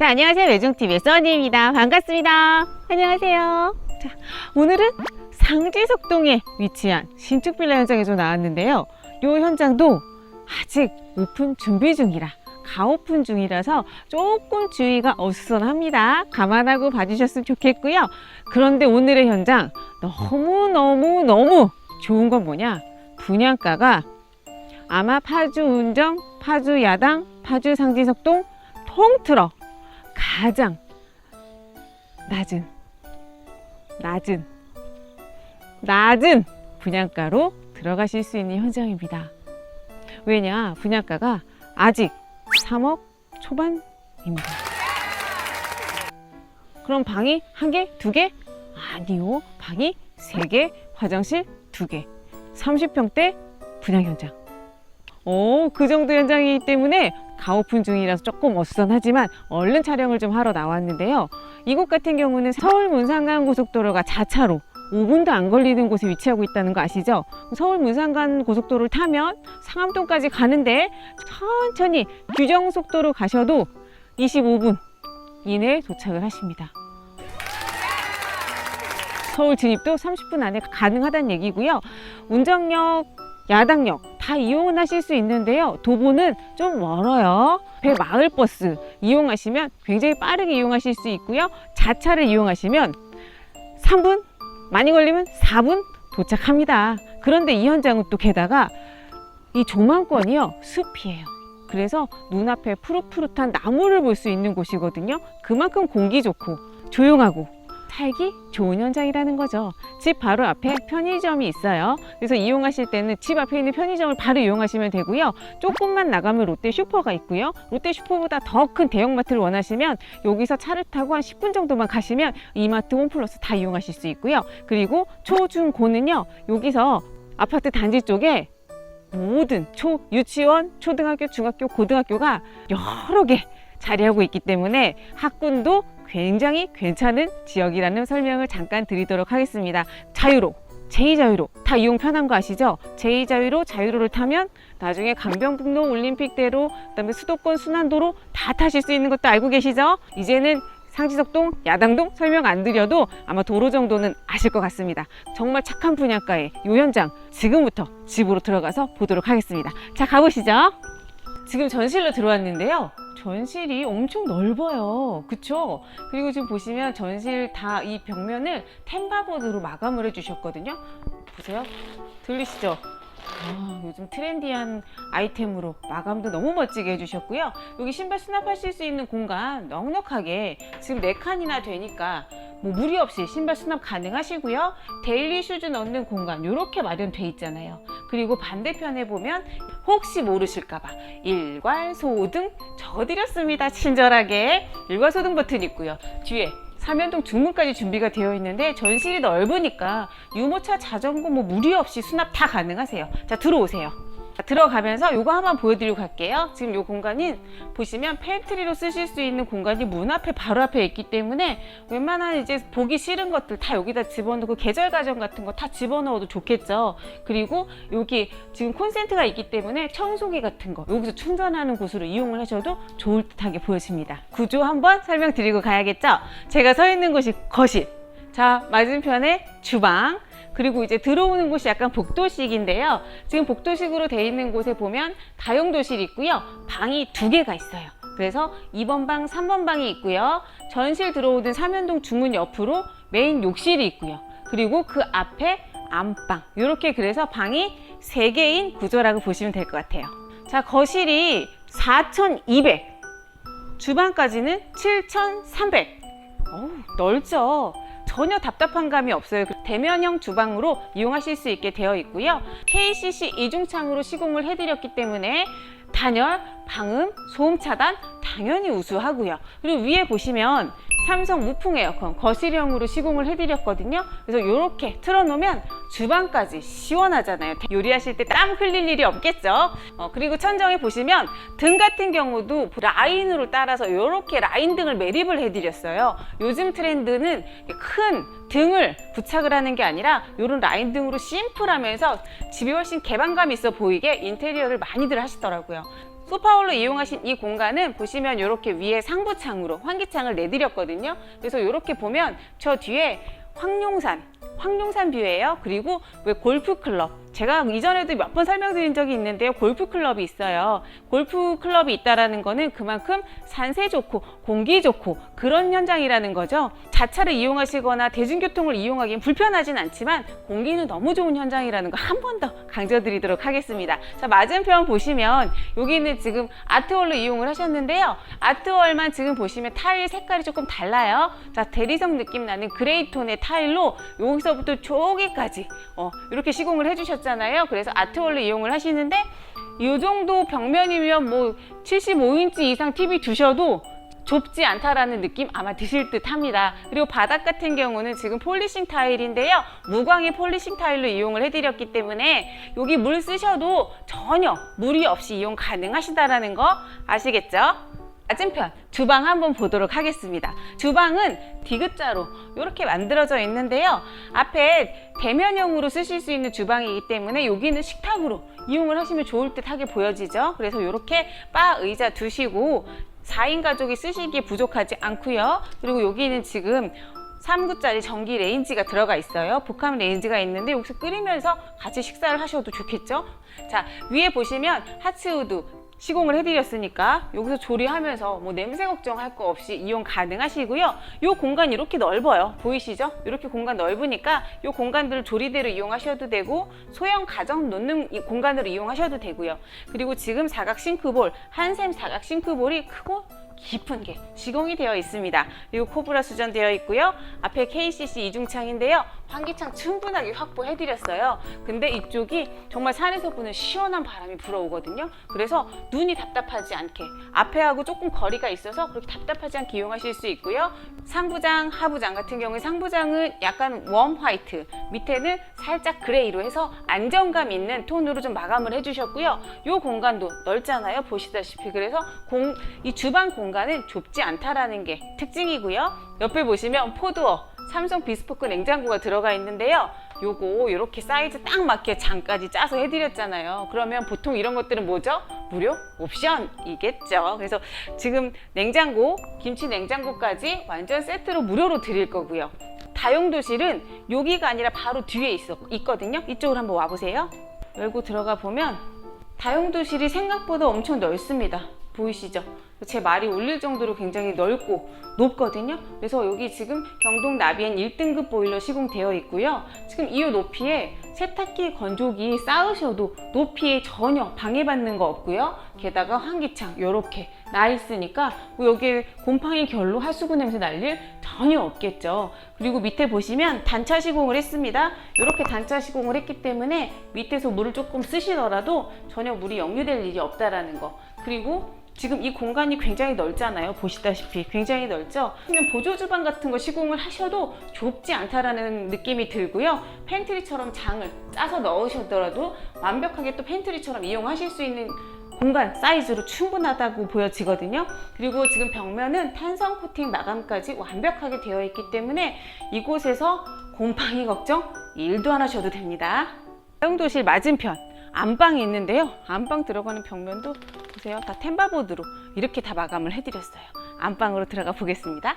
자, 안녕하세요. 외종TV의 써니입니다. 반갑습니다. 안녕하세요. 자, 오늘은 상지석동에 위치한 신축빌라 현장에 좀 나왔는데요. 이 현장도 아직 오픈 준비 중이라 가오픈 중이라서 조금 주의가 어수선합니다. 감안하고 봐주셨으면 좋겠고요. 그런데 오늘의 현장 너무너무너무 좋은 건 뭐냐? 분양가가 아마 파주 운정, 파주 야당, 파주 상지석동 통틀어 가장 낮은 낮은 낮은 분양가로 들어가실 수 있는 현장입니다. 왜냐 분양가가 아직 3억 초반입니다. 그럼 방이 한 개, 두 개? 아니요. 방이 세 개, 화장실 두 개. 30평대 분양 현장. 오, 그 정도 현장이기 때문에 가오픈 중이라서 조금 어수선하지만 얼른 촬영을 좀 하러 나왔는데요. 이곳 같은 경우는 서울 문산간 고속도로가 자차로 5분도 안 걸리는 곳에 위치하고 있다는 거 아시죠? 서울 문산간 고속도로를 타면 상암동까지 가는데 천천히 규정 속도로 가셔도 25분 이내에 도착을 하십니다. 서울 진입도 30분 안에 가능하다는 얘기고요. 운정역, 야당역 다 이용하실 수 있는데요. 도보는 좀 멀어요. 배 마을버스 이용하시면 굉장히 빠르게 이용하실 수 있고요. 자차를 이용하시면 3분, 많이 걸리면 4분 도착합니다. 그런데 이 현장은 또 게다가 이 조망권이요. 숲이에요. 그래서 눈앞에 푸릇푸릇한 나무를 볼 수 있는 곳이거든요. 그만큼 공기 좋고 조용하고 살기 좋은 현장이라는 거죠. 집 바로 앞에 편의점이 있어요. 그래서 이용하실 때는 집 앞에 있는 편의점을 바로 이용하시면 되고요. 조금만 나가면 롯데 슈퍼가 있고요. 롯데 슈퍼보다 더 큰 대형마트를 원하시면 여기서 차를 타고 한 10분 정도만 가시면 이마트 홈플러스 다 이용하실 수 있고요. 그리고 초, 중, 고는요. 여기서 아파트 단지 쪽에 모든 초, 유치원, 초등학교, 중학교, 고등학교가 여러 개 자리하고 있기 때문에 학군도 굉장히 괜찮은 지역이라는 설명을 잠깐 드리도록 하겠습니다. 자유로, 제2자유로 다 이용 편한 거 아시죠? 제2자유로, 자유로를 타면 나중에 강변북로 올림픽대로, 그다음에 수도권 순환도로 다 타실 수 있는 것도 알고 계시죠? 이제는 상지석동, 야당동 설명 안 드려도 아마 도로 정도는 아실 것 같습니다. 정말 착한 분양가에 이 현장 지금부터 집으로 들어가서 보도록 하겠습니다. 자, 가보시죠. 지금 전실로 들어왔는데요. 전실이 엄청 넓어요. 그쵸? 그리고 지금 보시면 전실 다 이 벽면을 템바보드로 마감을 해주셨거든요. 보세요. 들리시죠? 아, 요즘 트렌디한 아이템으로 마감도 너무 멋지게 해주셨고요. 여기 신발 수납하실 수 있는 공간 넉넉하게 지금 네칸이나 되니까 뭐 무리 없이 신발 수납 가능하시고요. 데일리 슈즈 넣는 공간 이렇게 마련돼 있잖아요. 그리고 반대편에 보면 혹시 모르실까봐 일괄소등 적어드렸습니다. 친절하게 일괄소등 버튼 있고요. 뒤에 삼연동 중문까지 준비가 되어 있는데 전실이 넓으니까 유모차, 자전거 뭐 무리 없이 수납 다 가능하세요. 자 들어오세요. 자, 들어가면서 요거 한번 보여드리고 갈게요. 지금 요 공간은 보시면 팬트리로 쓰실 수 있는 공간이 문 앞에 바로 앞에 있기 때문에 웬만한 이제 보기 싫은 것들 다 여기다 집어넣고 계절 가전 같은 거 다 집어넣어도 좋겠죠. 그리고 여기 지금 콘센트가 있기 때문에 청소기 같은 거 여기서 충전하는 곳으로 이용을 하셔도 좋을 듯하게 보여집니다. 구조 한번 설명드리고 가야겠죠. 제가 서 있는 곳이 거실. 자 맞은편에 주방. 그리고 이제 들어오는 곳이 약간 복도식인데요. 지금 복도식으로 되어 있는 곳에 보면 다용도실이 있고요. 방이 두 개가 있어요. 그래서 2번 방, 3번 방이 있고요. 전실 들어오던 삼연동 중문 옆으로 메인 욕실이 있고요. 그리고 그 앞에 안방. 이렇게 그래서 방이 세개인 구조라고 보시면 될 것 같아요. 자, 거실이 4,200. 주방까지는 7,300. 어우, 넓죠? 전혀 답답한 감이 없어요. 그 대면형 주방으로 이용하실 수 있게 되어 있고요. KCC 이중창으로 시공을 해드렸기 때문에 단열, 방음, 소음 차단 당연히 우수하고요. 그리고 위에 보시면 삼성 무풍 에어컨 거실형으로 시공을 해드렸거든요. 그래서 이렇게 틀어놓으면 주방까지 시원하잖아요. 요리하실 때 땀 흘릴 일이 없겠죠. 어, 그리고 천정에 보시면 등 같은 경우도 라인으로 따라서 이렇게 라인 등을 매립을 해드렸어요. 요즘 트렌드는 큰 등을 부착을 하는 게 아니라 이런 라인 등으로 심플하면서 집이 훨씬 개방감 있어 보이게 인테리어를 많이들 하시더라고요. 소파홀로 이용하신 이 공간은 보시면 이렇게 위에 상부창으로 환기창을 내드렸거든요. 그래서 이렇게 보면 저 뒤에 황룡산, 황룡산 뷰예요. 그리고 왜 골프 클럽. 제가 이전에도 몇 번 설명드린 적이 있는데요. 골프 클럽이 있어요. 골프 클럽이 있다라는 거는 그만큼 산세 좋고 공기 좋고 그런 현장이라는 거죠. 자차를 이용하시거나 대중교통을 이용하기엔 불편하진 않지만 공기는 너무 좋은 현장이라는 거 한 번 더 강조드리도록 하겠습니다. 자, 맞은편 보시면 여기는 지금 아트월로 이용을 하셨는데요. 아트월만 지금 보시면 타일 색깔이 조금 달라요. 자, 대리석 느낌 나는 그레이 톤의 타일로 여기서 부터 저기까지 어, 이렇게 시공을 해주셨잖아요. 그래서 아트월로 이용을 하시는데 이 정도 벽면이면 뭐 75인치 이상 TV 두셔도 좁지 않다라는 느낌 아마 드실 듯 합니다. 그리고 바닥 같은 경우는 지금 폴리싱 타일인데요. 무광의 폴리싱 타일로 이용을 해드렸기 때문에 여기 물 쓰셔도 전혀 무리 없이 이용 가능하시다라는 거 아시겠죠? 맞은편 주방 한번 보도록 하겠습니다. 주방은 디귿자로 이렇게 만들어져 있는데요. 앞에 대면형으로 쓰실 수 있는 주방이기 때문에 여기는 식탁으로 이용을 하시면 좋을 듯하게 보여지죠. 그래서 이렇게 바 의자 두시고 4인 가족이 쓰시기에 부족하지 않고요. 그리고 여기는 지금 3구짜리 전기 레인지가 들어가 있어요. 복합 레인지가 있는데 여기서 끓이면서 같이 식사를 하셔도 좋겠죠. 자, 위에 보시면 하츠우드 시공을 해드렸으니까 여기서 조리하면서 뭐 냄새 걱정할 거 없이 이용 가능하시고요. 이 공간 이렇게 넓어요. 보이시죠? 이렇게 공간 넓으니까 이 공간들을 조리대로 이용하셔도 되고 소형 가정 놓는 이 공간으로 이용하셔도 되고요. 그리고 지금 사각 싱크볼, 한샘 사각 싱크볼이 크고 깊은 게 시공이 되어 있습니다. 그리고 코브라 수전되어 있고요. 앞에 KCC 이중창인데요. 환기창 충분하게 확보해드렸어요. 근데 이쪽이 정말 산에서 부는 시원한 바람이 불어오거든요. 그래서 눈이 답답하지 않게 앞에하고 조금 거리가 있어서 그렇게 답답하지 않게 이용하실 수 있고요. 상부장, 하부장 같은 경우에 상부장은 약간 웜 화이트, 밑에는 살짝 그레이로 해서 안정감 있는 톤으로 좀 마감을 해주셨고요. 이 공간도 넓잖아요. 보시다시피 그래서 공, 이 주방 공 간은 좁지 않다라는 게 특징이고요. 옆에 보시면 포드어 삼성 비스포크 냉장고가 들어가 있는데요. 요거 이렇게 사이즈 딱 맞게 장까지 짜서 해드렸잖아요. 그러면 보통 이런 것들은 뭐죠? 무료 옵션이겠죠. 그래서 지금 냉장고, 김치 냉장고까지 완전 세트로 무료로 드릴 거고요. 다용도실은 여기가 아니라 바로 뒤에 있어, 있거든요. 이쪽으로 한번 와보세요. 열고 들어가 보면 다용도실이 생각보다 엄청 넓습니다. 보이시죠? 제 말이 울릴 정도로 굉장히 넓고 높거든요. 그래서 여기 지금 경동 나비엔 1등급 보일러 시공되어 있고요. 지금 이 높이에 세탁기, 건조기 쌓으셔도 높이에 전혀 방해받는 거 없고요. 게다가 환기창 이렇게 나 있으니까 뭐 여기에 곰팡이 결로 하수구 냄새 날일 전혀 없겠죠. 그리고 밑에 보시면 단차 시공을 했습니다. 이렇게 단차 시공을 했기 때문에 밑에서 물을 조금 쓰시더라도 전혀 물이 역류될 일이 없다라는 거. 그리고 지금 이 공간이 굉장히 넓잖아요. 보시다시피 굉장히 넓죠. 그러면 보조 주방 같은 거 시공을 하셔도 좁지 않다라는 느낌이 들고요. 팬트리처럼 장을 짜서 넣으셨더라도 완벽하게 또 팬트리처럼 이용하실 수 있는 공간 사이즈로 충분하다고 보여지거든요. 그리고 지금 벽면은 탄성 코팅 마감까지 완벽하게 되어 있기 때문에 이곳에서 곰팡이 걱정 일도 안 하셔도 됩니다. 사용도실 맞은편 안방이 있는데요. 안방 들어가는 벽면도 보세요. 다 템바보드로 이렇게 다 마감을 해드렸어요. 안방으로 들어가 보겠습니다.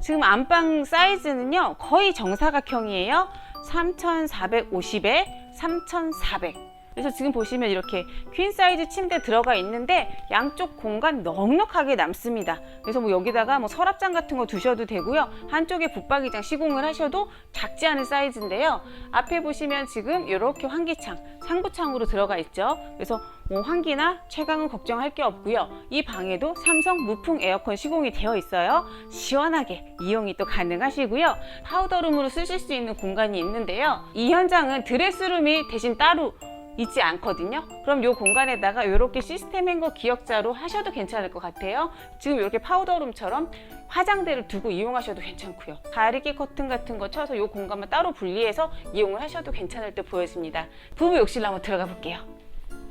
지금 안방 사이즈는요. 거의 정사각형이에요. 3450에 3400. 그래서 지금 보시면 이렇게 퀸 사이즈 침대 들어가 있는데 양쪽 공간 넉넉하게 남습니다. 그래서 뭐 여기다가 뭐 서랍장 같은 거 두셔도 되고요. 한쪽에 붙박이장 시공을 하셔도 작지 않은 사이즈인데요. 앞에 보시면 지금 이렇게 환기창, 상부창으로 들어가 있죠. 그래서 뭐 환기나 채광은 걱정할 게 없고요. 이 방에도 삼성 무풍 에어컨 시공이 되어 있어요. 시원하게 이용이 또 가능하시고요. 파우더룸으로 쓰실 수 있는 공간이 있는데요. 이 현장은 드레스룸이 대신 따로 있지 않거든요. 그럼 이 공간에다가 이렇게 시스템 행거 기역자로 하셔도 괜찮을 것 같아요. 지금 이렇게 파우더룸처럼 화장대를 두고 이용하셔도 괜찮고요. 가리개 커튼 같은 거 쳐서 이 공간만 따로 분리해서 이용을 하셔도 괜찮을 듯 보여집니다. 부부 욕실로 한번 들어가 볼게요.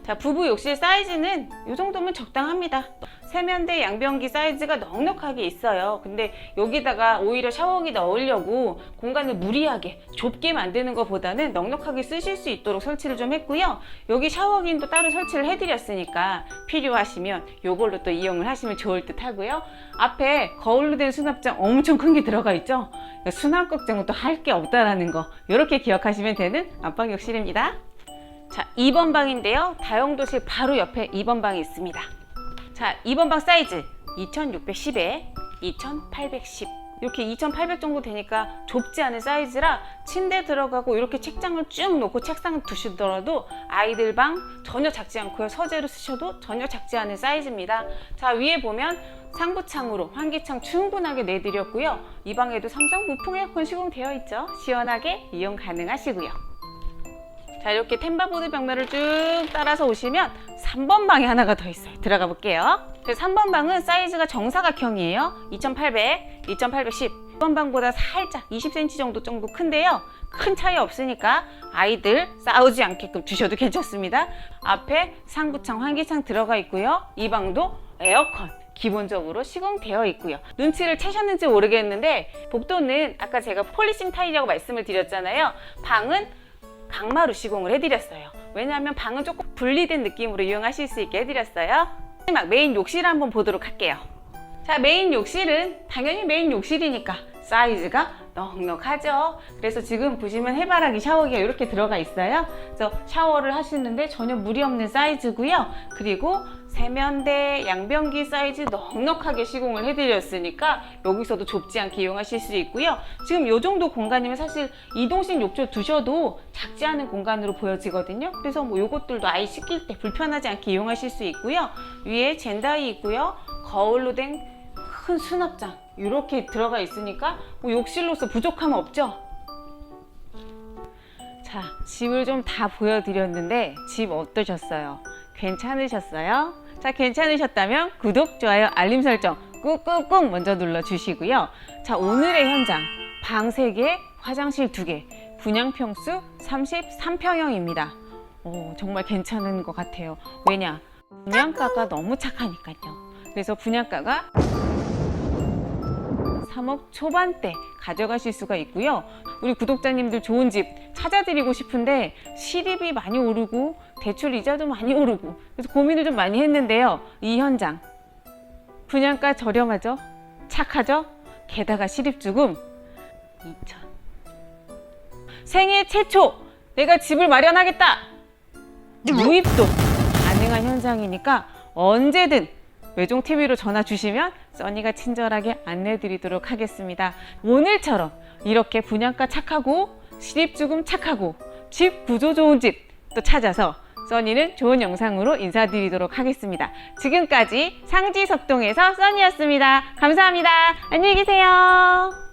자, 부부 욕실 사이즈는 이 정도면 적당합니다. 세면대 양변기 사이즈가 넉넉하게 있어요. 근데 여기다가 오히려 샤워기 넣으려고 공간을 무리하게 좁게 만드는 것보다는 넉넉하게 쓰실 수 있도록 설치를 좀 했고요. 여기 샤워기도 따로 설치를 해드렸으니까 필요하시면 이걸로 또 이용을 하시면 좋을 듯 하고요. 앞에 거울로 된 수납장 엄청 큰 게 들어가 있죠. 그러니까 수납 걱정은 또 할 게 없다라는 거 이렇게 기억하시면 되는 안방 욕실입니다. 자, 2번 방인데요. 다용도실 바로 옆에 2번 방이 있습니다. 자, 2번 방 사이즈 2610에 2810. 이렇게 2800 정도 되니까 좁지 않은 사이즈라 침대 들어가고 이렇게 책장을 쭉 놓고 책상을 두시더라도 아이들 방 전혀 작지 않고요. 서재로 쓰셔도 전혀 작지 않은 사이즈입니다. 자, 위에 보면 상부창으로 환기창 충분하게 내드렸고요. 이 방에도 삼성 무풍 에어컨 시공되어 있죠. 시원하게 이용 가능하시고요. 자 이렇게 템바보드 벽면을 쭉 따라서 오시면 3번 방이 하나가 더 있어요. 들어가 볼게요. 그래서 3번 방은 사이즈가 정사각형이에요. 2800, 2810 2번 방보다 살짝 20cm 정도 정도 큰데요. 큰 차이 없으니까 아이들 싸우지 않게끔 두셔도 괜찮습니다. 앞에 상부창 환기창 들어가 있고요. 이 방도 에어컨 기본적으로 시공되어 있고요. 눈치를 채셨는지 모르겠는데 복도는 아까 제가 폴리싱 타일이라고 말씀을 드렸잖아요. 방은 강마루 시공을 해드렸어요. 왜냐하면 방은 조금 분리된 느낌으로 이용하실 수 있게 해드렸어요. 마지막 메인 욕실 한번 보도록 할게요. 자, 메인 욕실은 당연히 메인 욕실이니까 사이즈가 넉넉하죠. 그래서 지금 보시면 해바라기 샤워기가 이렇게 들어가 있어요. 그래서 샤워를 하시는데 전혀 무리 없는 사이즈고요. 그리고 세면대, 양변기 사이즈 넉넉하게 시공을 해드렸으니까 여기서도 좁지 않게 이용하실 수 있고요. 지금 이 정도 공간이면 사실 이동식 욕조 두셔도 작지 않은 공간으로 보여지거든요. 그래서 뭐 요것들도 아이 씻길 때 불편하지 않게 이용하실 수 있고요. 위에 젠다이 있고요. 거울로 된 큰 수납장 이렇게 들어가 있으니까 뭐 욕실로서 부족함 없죠? 자, 집을 좀 다 보여드렸는데 집 어떠셨어요? 괜찮으셨어요? 자, 괜찮으셨다면 구독, 좋아요, 알림 설정 꾹꾹꾹 먼저 눌러주시고요. 자, 오늘의 현장 방 3개, 화장실 2개, 분양평수 33평형입니다. 오, 정말 괜찮은 것 같아요. 왜냐? 분양가가 너무 착하니까요. 그래서 분양가가 3억 초반대 가져가실 수가 있고요. 우리 구독자님들 좋은 집 찾아드리고 싶은데 실입이 많이 오르고 대출 이자도 많이 오르고 그래서 고민을 좀 많이 했는데요. 이 현장 분양가 저렴하죠? 착하죠? 게다가 실입주금 2천 생애 최초 내가 집을 마련하겠다 무입도 가능한 현장이니까 언제든 외종 TV로 전화 주시면 써니가 친절하게 안내 드리도록 하겠습니다. 오늘처럼 이렇게 분양가 착하고 실입주금 착하고 집 구조 좋은 집 또 찾아서 써니는 좋은 영상으로 인사드리도록 하겠습니다. 지금까지 상지석동에서 써니였습니다. 감사합니다. 안녕히 계세요.